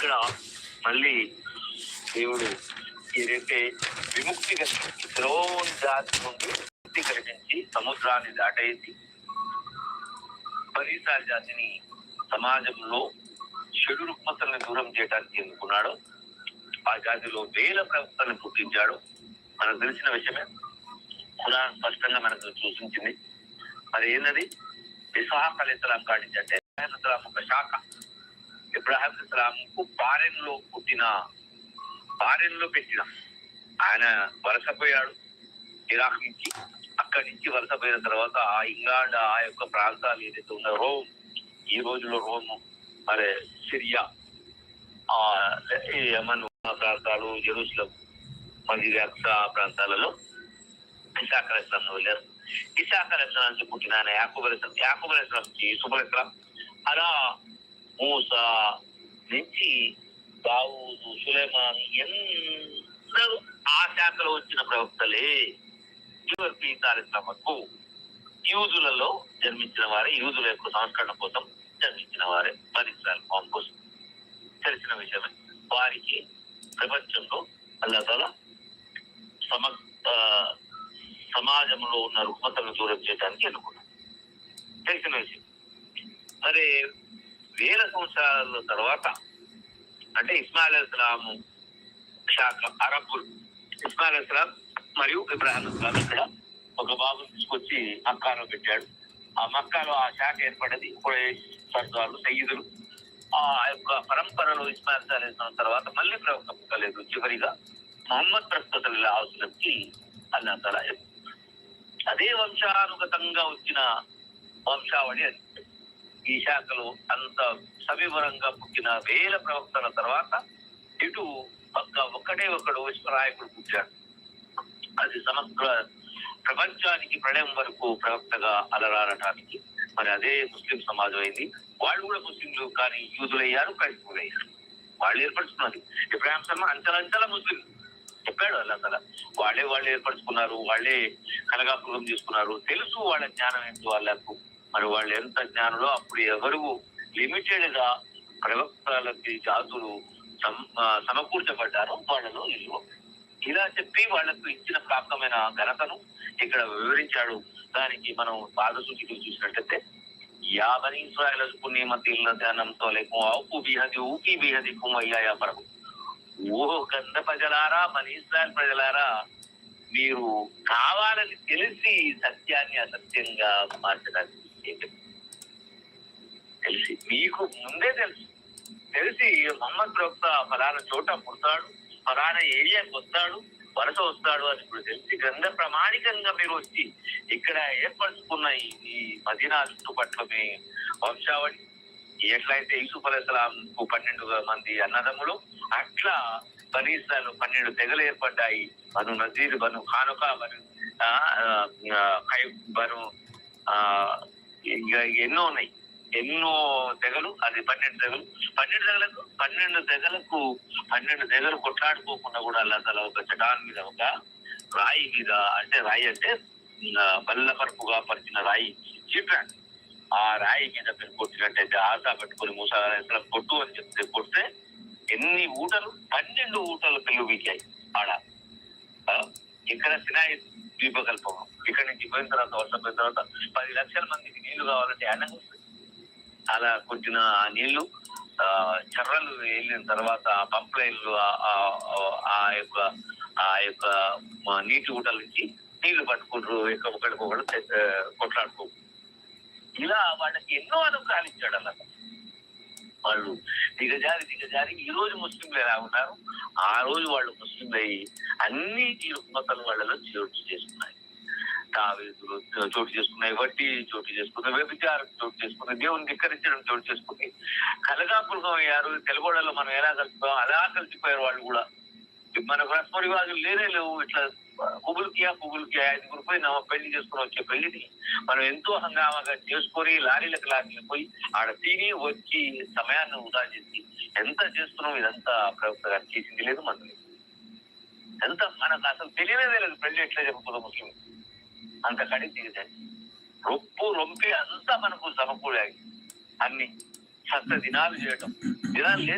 ఇక్కడ మళ్ళీ దేవుడు ఏదైతే విముక్తి కలిగించి ద్రోణి జాతి నుండి విముక్తి కలిగించి సముద్రాన్ని దాటేసి పరిసర జాతిని సమాజంలో చెడు రుగ్మతల్ని దూరం చేయడానికి ఎన్నుకున్నాడు ఆ జాతిలో వేల ప్రవక్తలను పుట్టించాడు మనకు తెలిసిన విషయమే. ఖురాన్ స్పష్టంగా మనకు సూచించింది. మరి ఏంటది ఇస్హాక్ అలీ ఇస్లాం అంటే ఒక శాఖ. ఇబ్రాహిం ఇస్లాంకు బారెన్లో పుట్టిన బారెన్లో పెట్టిన. ఆయన వలసపోయాడు ఇరాక్ నుంచి అక్కడి నుంచి వలసపోయిన తర్వాత ఆ ఇంగ్లాండ్ ఆ యొక్క ప్రాంతాలు ఏదైతే ఉన్న రోమ్ ఈ రోజులో రోమ్ మరి సిరియా ఆ యమన్ ప్రాంతాలు జెరూసలం మసీద్ అక్సా ఆ ప్రాంతాలలో ఇసాక్ ఇస్లాం వెళ్ళారు. విశాఖ ఇస్లాం నుంచి పుట్టిన ఆయన యాకూబ్ ఇస్లాం యాకూబ్ ఇస్లాం నుంచి సుబర్ ఇస్లాం అలా మూసా నుంచి దావూదు సులేమాన్ ఎందరూ ఆ శాఖలో వచ్చిన ప్రవక్తలే చివరికి ఈసారిస్లామకు యూదులలో జన్మించిన వారే యూదుల యొక్క సంస్కరణ కోసం జన్మించిన వారే పరిశ్రమ ఫామ్ కోసం తెలిసిన విషయమే. వారికి ప్రపంచంలో అల్లా తల సమ సమాజంలో ఉన్న రుగ్మతలను దూరం చేయడానికి ఎన్నుకున్నాం తెలిసిన విషయం. మరి వేల సంవత్సరాల తర్వాత అంటే ఇస్మాయిల్ ఇస్లాం శాఖ అరబ్బులు ఇస్మాయిల్ ఇస్లాం మరియు ఇబ్రాహిం ఇస్లాం ఇక్కడ ఒక బాబు తీసుకొచ్చి మక్కాలో పెట్టాడు. ఆ మక్కాలో ఆ శాఖ ఏర్పడింది. కురైష్ సర్దార్లు సయ్యిదులు. ఆ యొక్క పరంపరలో ఇస్మాయిల్ ఇస్లాం తర్వాత మళ్ళీ ప్రవక్త పుట్టలేదు. చివరిగా మొహమ్మద్ ప్రస్తుతకి అల్లా తలా అదే వంశానుగతంగా వచ్చిన వంశావళి అది. ఈ శాఖలో అంత సవివరంగా పుట్టిన వేల ప్రవక్తల తర్వాత ఇటు ఒక్క ఒక్కడే ఒక్కడు విశ్వనాయకుడు పుట్టాడు. అది సమగ్ర ప్రపంచానికి ప్రళయం వరకు ప్రవక్తగా అలరాడటానికి మరి అదే ముస్లిం సమాజం అయింది. వాళ్ళు కూడా ముస్లింలు కానీ యూదులయ్యారు క్రైస్తవులయ్యారు. వాళ్ళు ఏర్పరచుకున్నారు. ఇబ్రాహిం శర్మ అంచలంచల ముస్లిం చెప్పాడు అలా అసలు వాళ్ళే వాళ్ళు ఏర్పరచుకున్నారు వాళ్ళే కలగాపురం చేసుకున్నారు. తెలుసు వాళ్ళ జ్ఞానం ఏంటి వాళ్ళకు మరి వాళ్ళు ఎంత జ్ఞానంలో అప్పుడు ఎవరు లిమిటెడ్గా ప్రవక్తలకి జాతులు సమకూర్చబడ్డారు సమకూర్చబడ్డారో వాళ్ళలో ఇల్లు ఇలా చెప్పి వాళ్ళకు ఇచ్చిన ప్రాప్తమైన ఘనతను ఇక్కడ వివరించాడు. దానికి మనం పాదసూచికలు చూసినట్టయితే యాభై ఇస్రాయల్ పుణ్యమతి ధ్యానంతో లేకు ఆపు బిహది ఊపి బిహది కుమయ్యా పరకు ఓ గంధ ప్రజలారా మన ఇస్రాయల్ ప్రజలారా మీరు కావాలని తెలిసి సత్యాన్ని అసత్యంగా మార్చడానికి తెలిసి. మీకు ముందే తెలుసు. తెలిసి మొహమ్మద్ ప్రవక్త ఫలానా చోట పుడతాడు ఫలానా ఏరియాకి వస్తాడు వలస వస్తాడు అని ఇప్పుడు తెలిసి. గ్రంథ ప్రామాణికంగా మీరు వచ్చి ఇక్కడ ఏర్పరచుకున్న ఈ- మదీనా చుట్టుపట్ల మీ వంశావళి. ఎట్లయితే యూసుఫ్ అలైస్లాంకు పన్నెండు మంది అన్నదమ్ములు అట్లా బనీసాలు పన్నెండు తెగలు ఏర్పడ్డాయి. బను నజీర్ బను ఖానుకా బను బను ఆ, ఎన్నో ఉన్నాయి. ఎన్నో తెగలు అది పన్నెండు తెగలు. పన్నెండు తెగలకు పన్నెండు తెగలకు పన్నెండు తెగలు కొట్లాడుకోకుండా కూడా అలా తల ఒక చటాన్ మీద ఒక రాయి మీద అంటే రాయి అంటే బల్లపరుపుగా పరిచిన రాయి చెప్పాడు ఆ రాయి మీద మీరు కొట్టినట్టయితే ఆశ పెట్టుకుని మూసా కొట్టు అని చెప్తే కొడితే ఎన్ని ఊటలు? పన్నెండు ఊటలు పిల్లు వీకాయి ఆడ. ఇక్కడ సినాయి ద్వీపకల్పం ఇక్కడ నుంచి పోయిన తర్వాత వర్షం పోయిన తర్వాత పది లక్షల మందికి నీళ్ళు కావాలంటే అనంగా అలా కొట్టిన ఆ నీళ్ళు ఆ, చర్రలు వెళ్ళిన తర్వాత ఆ పంప్ లైన్లు ఆ- యొక్క ఆ యొక్క నీటి ఊటల నుంచి నీళ్ళు పట్టుకుంటారు ఒకరికొకరు కొట్లాడుకో ఇలా వాళ్ళకి ఎన్నో అనుగ్రహాలు ఇచ్చాడు అలా వాళ్ళు దిగజారి దిగజారి ఈ రోజు ముస్లింలు ఎలా ఉన్నారు. ఆ రోజు వాళ్ళు ముస్లింలు అన్ని ఈ రుగ్మతలు వాళ్ళలో చోటు చేసుకున్నాయి. తావేదులు చోటు చేసుకున్నాయి వడ్డీ చోటు చేసుకున్నాయి వ్యభిచారం చోటు చేసుకున్నాయి దేవుని ధిక్కరించడం చోటు చేసుకుని కలగాపులకం అయ్యారు. తెలుగులో మనం ఎలా కలిసిపోయాం అలా కలిసిపోయారు వాళ్ళు కూడా. మనకు రస్మరివాదులు లేనే లేవు. ఇట్లా పువ్వులకియా పువ్వులకియా ఐదుగురు పోయి నమ్మ పెళ్ళి చేసుకుని వచ్చే పెళ్ళిని మనం ఎంతో హంగామాగా చేసుకొని లారీలకు లారీలకు పోయి ఆడ తిని వచ్చి సమయాన్ని వృధా చేసి ఎంత చేస్తున్నాం ఇదంతా ప్రభుత్వ గారు చేసింది లేదు మనకు ఎంత మనకు అసలు తెలియనే లేదు. పెళ్ళి ఎట్లా జరుగుతుందో ముస్లిం అంత కడిగి దిగుతాయి రొప్పు రొంపి అంతా మనకు సమకూడాయి అన్ని సత్త దినాలు చేయటం. దినాలు లేదు